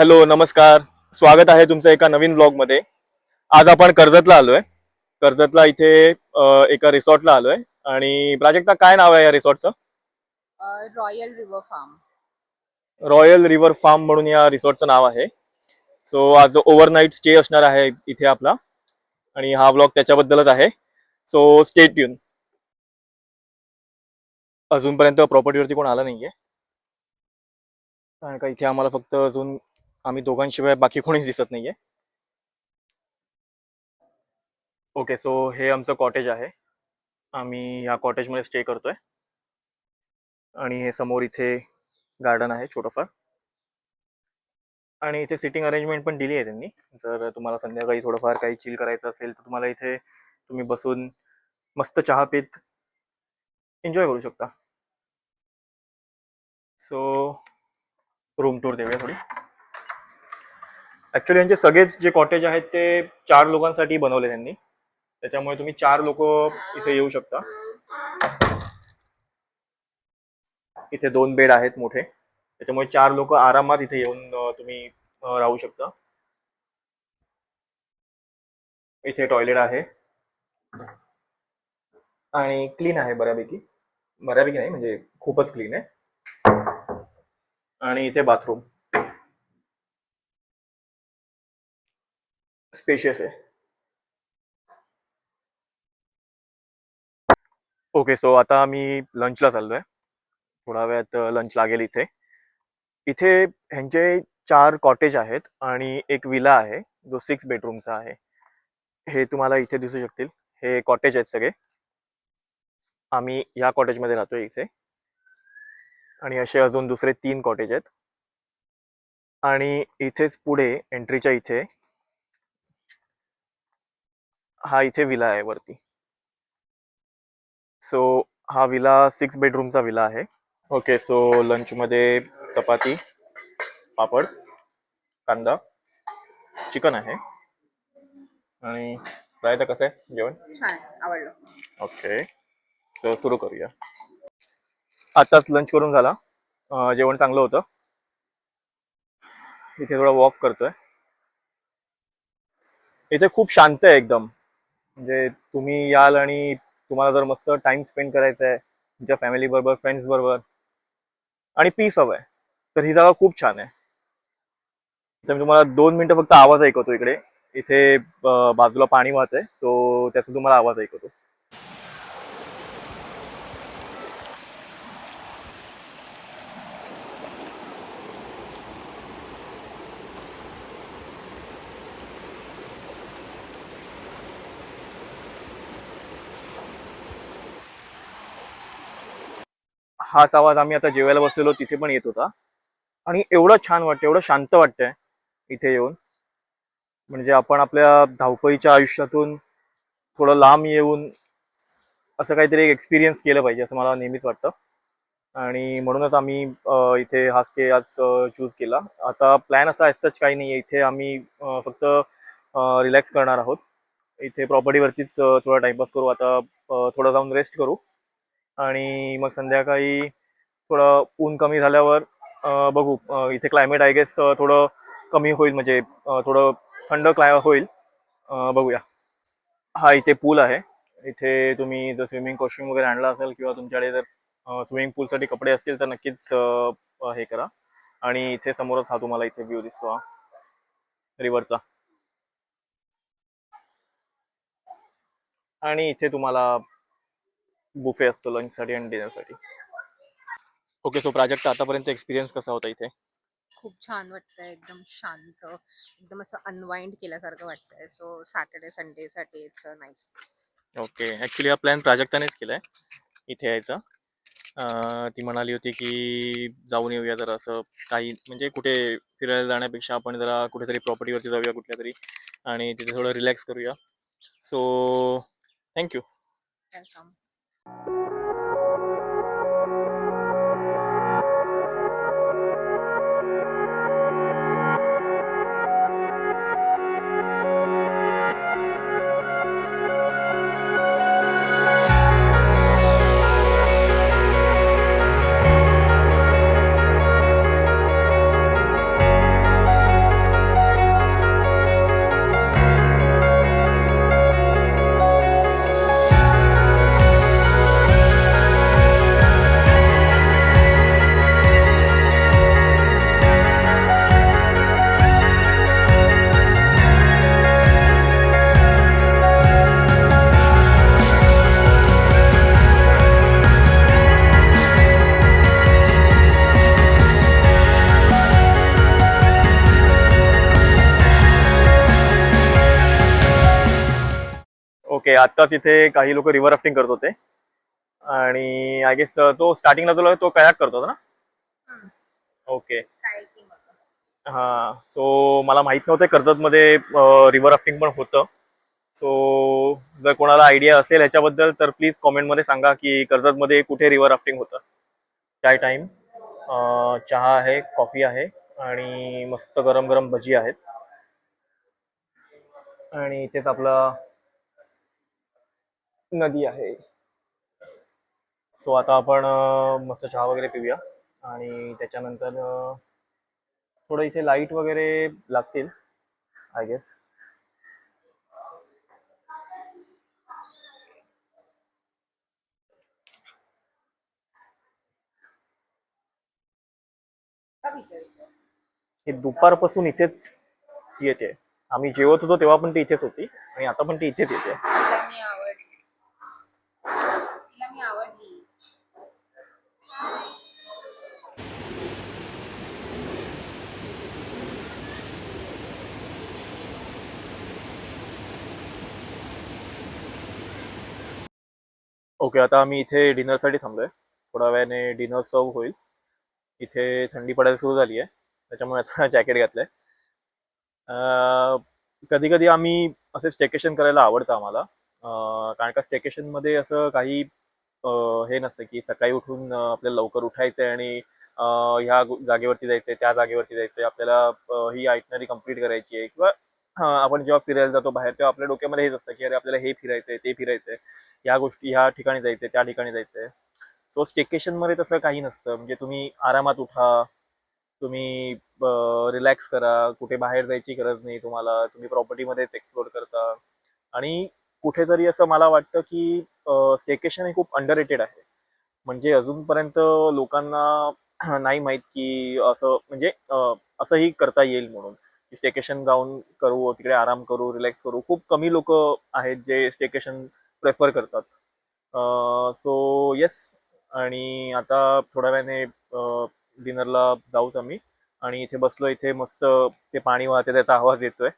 Hello नमस्कार. स्वागत आहे तुमचं एका नवीन ब्लॉगमध्ये आज आपण कर्जतला आलोय. कर्जतला इथे एका रिसॉर्टला आलोय. आणि प्राजक्ता काय नाव आहे या रिसॉर्टचं? Royal river farm royal river farm म्हणून या रिसॉर्टचं नाव आहे. सो आज ओव्हरनाईट स्टे असणार आहे इथे आपला. आणि हा ब्लॉग त्याच्याबद्दलच आहे. सो स्टेट ट्यून अजूनपर्यंत प्रॉपर्टीवरती कोण आला नाहीये. कारण का इथे आम्हाला फक्त अजून आम्ही दोघांशिवाय बाकी कोणीच दिसत नाहीये. ओके सो हे आमचं कॉटेज आहे. आम्ही या कॉटेजमध्ये स्टे करतोय. आणि हे समोर इथे गार्डन आहे छोटंफार. आणि इथे सिटिंग अरेंजमेंट पण दिली आहे त्यांनी. जर तुम्हाला संध्याकाळी थोडंफार काही चिल करायचं असेल तर तुम्हाला इथे तुम्ही बसून मस्त चहा पीत एन्जॉय करू शकता. सो रूम टूर देऊया थोडी. ॲक्च्युली यांचे सगळेच जे कॉटेज आहेत ते चार लोकांसाठी बनवले त्यांनी. त्याच्यामुळे तुम्ही चार लोक इथे येऊ शकता. इथे दोन बेड आहेत मोठे. त्याच्यामुळे चार लोक आरामात इथे येऊन तुम्ही राहू शकता. इथे टॉयलेट आहे. आणि क्लीन आहे बऱ्यापैकी. बऱ्यापैकी नाही म्हणजे खूपच क्लीन आहे. आणि इथे बाथरूम स्पेशियस आहे. ओके सो आता मी लंचला चाललोय. थोडा वेळात लंच लागेल इथे. इथे ह्यांचे चार कॉटेज आहेत आणि एक विला आहे जो सिक्स बेडरूमचा आहे. हे तुम्हाला इथे दिसू शकतील. हे कॉटेज आहेत सगळे. आम्ही या कॉटेजमध्ये राहतोय इथे. आणि असे अजून दुसरे तीन कॉटेज आहेत. आणि इथेच पुढे एंट्रीच्या इथे हा इथे विला आहे वरती. सो हा विला सिक्स बेडरूमचा विला आहे. ओके सो लंचमध्ये चपाती पापड कांदा चिकन आहे. आणि रायता कसं आहे? जेवण? छान आवडलं. ओके सो सुरू करूया. आताच लंच करून झाला. जेवण चांगलं होतं. इथे थोडा वॉक करतोय. इथे खूप शांत आहे एकदम. म्हणजे तुम्ही याल आणि तुम्हाला जर मस्त टाइम स्पेंड करायचा आहे तुमच्या फॅमिली बरोबर फ्रेंड्स बरोबर आणि पीस हवं आहे तर ही जागा खूप छान आहे. तर मी तुम्हाला दोन मिनटं फक्त आवाज ऐकवतो इकडे. इथे बाजूला पाणी वाहत आहे सो त्याचा तुम्हाला आवाज ऐकवतो. हाच आवाज आम्ही आता जेवायला बसलेलो तिथे पण येत होता. आणि एवढं छान वाटतं एवढं शांत वाटतंय इथे येऊन. म्हणजे आपण आपल्या धावपळीच्या आयुष्यातून थोडं लांब येऊन असं काहीतरी एक एक्सपिरियन्स केलं पाहिजे असं मला नेहमीच वाटतं. आणि म्हणूनच आम्ही इथे हा स्टे आज चूज केला. आता प्लॅन असा आहे सच काही नाही आहे इथे आम्ही फक्त रिलॅक्स करणार आहोत. इथे प्रॉपर्टीवरतीच थोडा टाइमपास करू. आता थोडा थोडं जाऊन रेस्ट करू. आणि मग संध्याकाळी थोडं ऊन कमी झाल्यावर बघू. इथे क्लायमेट आय गेस थोडं कमी होईल. म्हणजे थोडं थंड क्लाय होईल. बघूया. हा इथे पूल आहे. इथे तुम्ही जर स्विमिंग कॉस्ट्युम वगैरे आणला असेल किंवा तुमच्याकडे जर स्विमिंग पूलसाठी कपडे असतील तर नक्कीच हे करा. आणि इथे समोरच हा तुम्हाला इथे व्ह्यू दिसतो हा. रिव्हरचा आणि इथे तुम्हाला बुफे असतो लंचसाठी आणि डिनरसाठी. ओके सो प्राजक्त आतापर्यंत एक्सपिरियन्स कसा होता इथे? खूप छान वाटतंय एकदम शांत एकदम असं अनवाइंड केल्यासारखं वाटतंय. सो सॅटर्डे संडे साठी it's a nice place okay actually हा प्लॅन प्राजक्तानेच केलाय इथे यायचा. अं, ती म्हणाली होती की जाऊन येऊया जरा असं काही म्हणजे कुठे फिरायला जाण्यापेक्षा आपण जरा कुठेतरी प्रॉपर्टीवरती जाऊया कुठल्या तरी आणि तिथे थोडं रिलॅक्स करूया. So thank you welcome Thank you. Okay आत्ताच इथे काही लोक रिव्हर राफ्टिंग करत होते. आणि आय गेस तो स्टार्टिंगला तुला तो कयाक करतो होता ना? ओके हा. सो मला माहीत नव्हतं कर्जतमध्ये रिव्हर राफ्टिंग पण होतं. सो जर कोणाला आयडिया असेल ह्याच्याबद्दल तर प्लीज कॉमेंटमध्ये सांगा की कर्जतमध्ये कुठे रिव्हर राफ्टिंग होतं. चाय टाईम चहा आहे कॉफी आहे आणि मस्त गरम गरम भजी आहेत. आणि इथेच आपला नदी आहे. सो आता आपण मस्त चहा वगैरे पिऊया. आणि त्याच्यानंतर थोडं इथे लाइट वगैरे लागतील आय गेस हे दुपारपासून इथेच येते. आम्ही जेवत होतो तेव्हा पण ती इथेच होती. आणि आता पण ती इथेच येते तिला मी आवडली तिला मी आवडली ओके आता आम्ही इथे डिनरसाठी थांबलोय. थोड्या वेळाने डिनर सर्व होईल. इथे थंडी पडायला सुरू झाली आहे. त्याच्यामुळे आता जॅकेट घातलंय. कधी कधी आम्ही असे स्टेकेशन करायला आवडतं आम्हाला. कारण का स्टेकेशनमध्ये असं काही हे नसतं की सकाळी उठून आपल्याला लवकर उठायचंय आणि ह्या जागेवरती जायचंय त्या जागेवरती जायचंय. आपल्याला ही आयटनरी कंप्लीट करायची आहे किंवा आपण जेव्हा फिरायला जातो बाहेर तेव्हा आपल्या डोक्यामध्ये हेच असतं की अरे आपल्याला हे फिरायचंय ते फिरायचंय. या गोष्टी ह्या ठिकाणी जायचंय त्या ठिकाणी जायचंय. सो स्टेकेशनमध्ये तसं काही नसतं. म्हणजे तुम्ही आरामात उठा तुम्ही रिलॅक्स करा. कुठे बाहेर जायची गरज नाही तुम्हाला. तुम्ही प्रॉपर्टीमध्येच एक्सप्लोर करता. आणि कुठेतरी असं मला वाटतं की स्टेकेशन हे खूप अंडर आहे. म्हणजे अजूनपर्यंत लोकांना नाही माहीत की असं म्हणजे असंही करता येईल म्हणून. स्टेकेशन जाऊन करू तिकडे आराम करू रिलॅक्स करू. खूप कमी लोक आहेत जे स्टेकेशन प्रेफर करतात. सो येस आणि आता थोड्या वेळाने डिनरला जाऊच आम्ही. आणि इथे बसलो इथे मस्त ते पाणी वाहते त्याचा आवाज येतोय.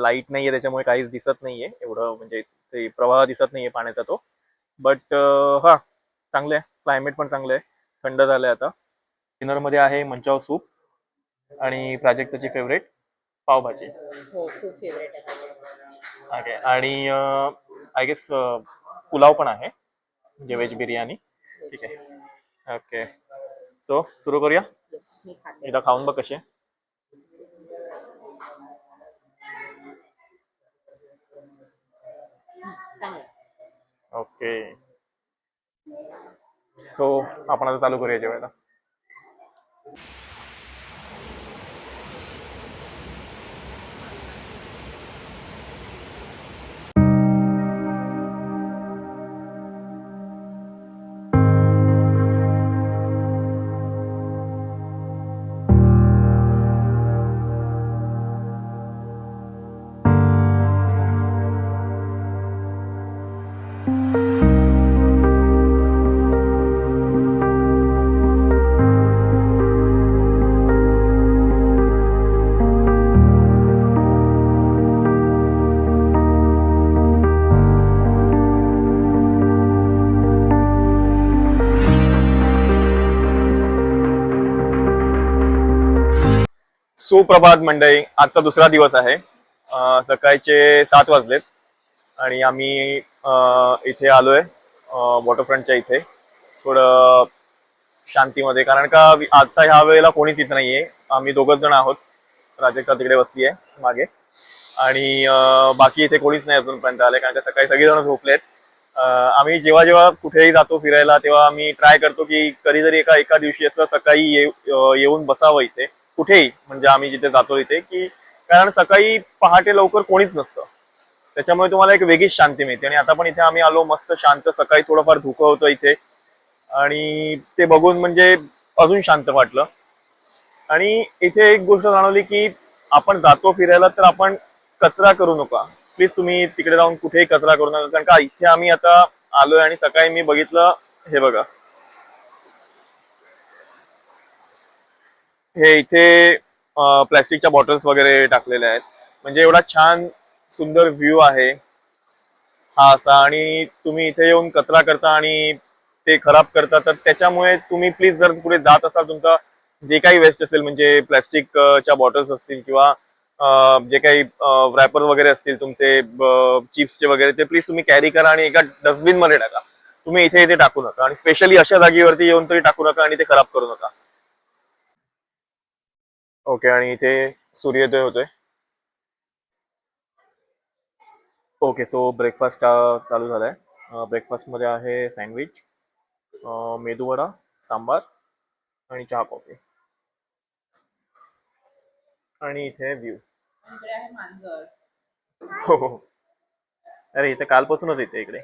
लाइट नाहीये त्याच्यामुळे काहीच दिसत नाहीये. एवढं म्हणजे ते प्रवाह दिसत नाहीये पाण्याचा तो. बट हा चांगलं आहे क्लायमेट पण चांगलं आहे थंड झालंय आता. डिनरमध्ये आहे मंचाव सूप. आणि प्राजक्ताची फेवरेट पावभाजी. हो खूप फेवरेट आहे माझी. ओके आणि आय गेस पुलाव पण आहे म्हणजे व्हेज बिर्याणी. ठीक आहे. ओके सो सुरू करूया? Yes, मी खाते. एकदा खाऊन बघ कसे. चांगलं. ओके सो आपण आता चालू करूया जेवायला. सुप्रभात मंडळी. आजचा दुसरा दिवस आहे. सकाळचे सात वाजलेत. आणि आम्ही इथे आलोय वॉटरफ्रंटच्या इथे. थोडं शांतीमध्ये. कारण का आता ह्या वेळेला कोणीच इथं नाहीये. आम्ही दोघच जण आहोत. प्राजक्ता तिकडे बसली आहे मागे. आणि बाकी इथे कोणीच नाही अजूनपर्यंत आले. कारण का सकाळी सगळेजण झोपलेत. आम्ही जेव्हा जेव्हा कुठेही जातो फिरायला तेव्हा आम्ही ट्राय करतो की कधीतरी एका एका दिवशी असं सकाळी येऊ- येऊन बसावं इथे. कुठेही म्हणजे आम्ही जिथे जातो इथे की कारण सकाळी पहाटे लवकर कोणीच नसतं. त्याच्यामुळे तुम्हाला एक वेगळीच शांती मिळते. आणि आता पण इथे आम्ही आलो मस्त शांत सकाळी थोडंफार धुकं होतं इथे. आणि ते बघून म्हणजे अजून शांत वाटलं. आणि इथे एक गोष्ट जाणवली की आपण जातो फिरायला तर आपण कचरा करू नका. प्लीज तुम्ही तिकडे जाऊन कुठेही कचरा करू नका. कारण का इथे आम्ही आता आलोय आणि सकाळी मी बघितलं हे बघा. हे इथे प्लॅस्टिकच्या बॉटल्स वगैरे टाकलेल्या आहेत. म्हणजे एवढा छान सुंदर व्ह्यू आहे हा असा. आणि तुम्ही इथे येऊन कचरा करता आणि ते खराब करता तर त्याच्यामुळे तुम्ही प्लीज जर पुढे जात असाल तुमचा जे काही वेस्ट असेल म्हणजे प्लॅस्टिकच्या बॉटल्स असतील किंवा जे काही रॅपर वगैरे असतील तुमचे चिप्सचे वगैरे ते प्लीज तुम्ही कॅरी करा आणि एका डस्टबिनमध्ये टाका. तुम्ही इथे इथे टाकू नका. आणि स्पेशली अशा जागेवरती येऊन तरी टाकू नका आणि ते खराब करू नका. ओके आणि इथे सूर्योदय होतोय. ओके सो ब्रेकफास्ट चालू झालाय. ब्रेकफास्टमध्ये आहे सँडविच मेदूवडा सांबार आणि चहा कॉफी आणि इथे व्ह्यू हो हो. अरे इथे कालपासूनच येते इकडे.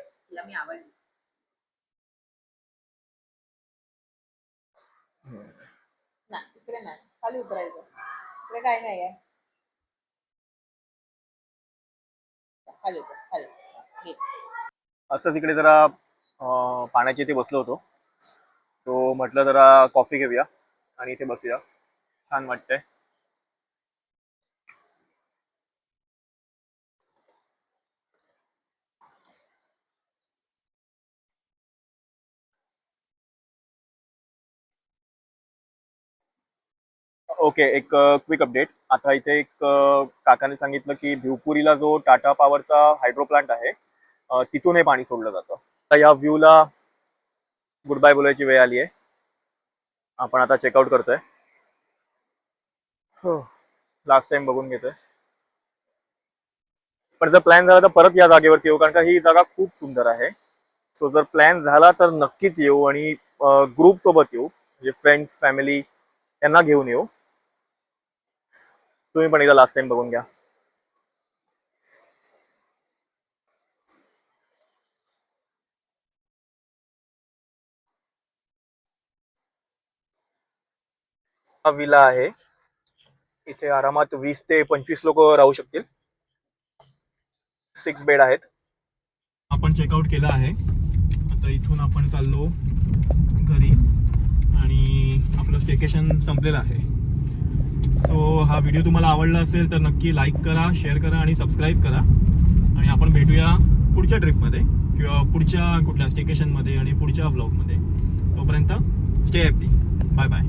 खाली उतरायचं. इकडे काय नाही आहे. खाली उतर खाली घे. असंच इकडे जरा अं, पाण्याच्या इथे बसलो होतो. तो म्हटलं जरा कॉफी घेऊया आणि इथे बसूया. छान वाटतंय. ओके एक क्विक अपडेट आता इथे एक काकाने सांगितलं की भिवपुरीला जो टाटा पॉवरचा हायड्रो प्लांट आहे तिथून हे पाणी सोडलं जातं. आता या व्ह्यूला गुड बाय बोलायची वेळ आली आहे. आपण आता चेकआउट करतोय. हो. लास्ट टाइम बघून घेतोय. पण जर प्लॅन झाला तर परत या जागेवरती येऊ कारण का ही जागा खूप सुंदर आहे. सो जर प्लॅन झाला तर नक्कीच येऊ आणि ग्रुप सोबत येऊ. म्हणजे फ्रेंड्स फॅमिली यांना घेऊन येऊ. तुम्ही पण एकदा लास्ट टाइम बघून घ्या. हा विला आहे. इथे आरामात वीस ते पंचवीस लोक राहू शकतील. सिक्स बेड आहेत. आपण चेकआउट केलं आहे. आता इथून आपण चाललो घरी. आणि आपलं स्टेकेशन संपलेलं आहे. सो हा व्हिडिओ तुम्हाला आवडला असेल तर नक्की लाईक करा शेअर करा आणि सबस्क्राईब करा. आणि आपण भेटूया पुढच्या ट्रिपमध्ये किंवा पुढच्या कुठल्या स्टेकेशनमध्ये आणि पुढच्या व्लॉगमध्ये तोपर्यंत स्टे हॅपी बाय बाय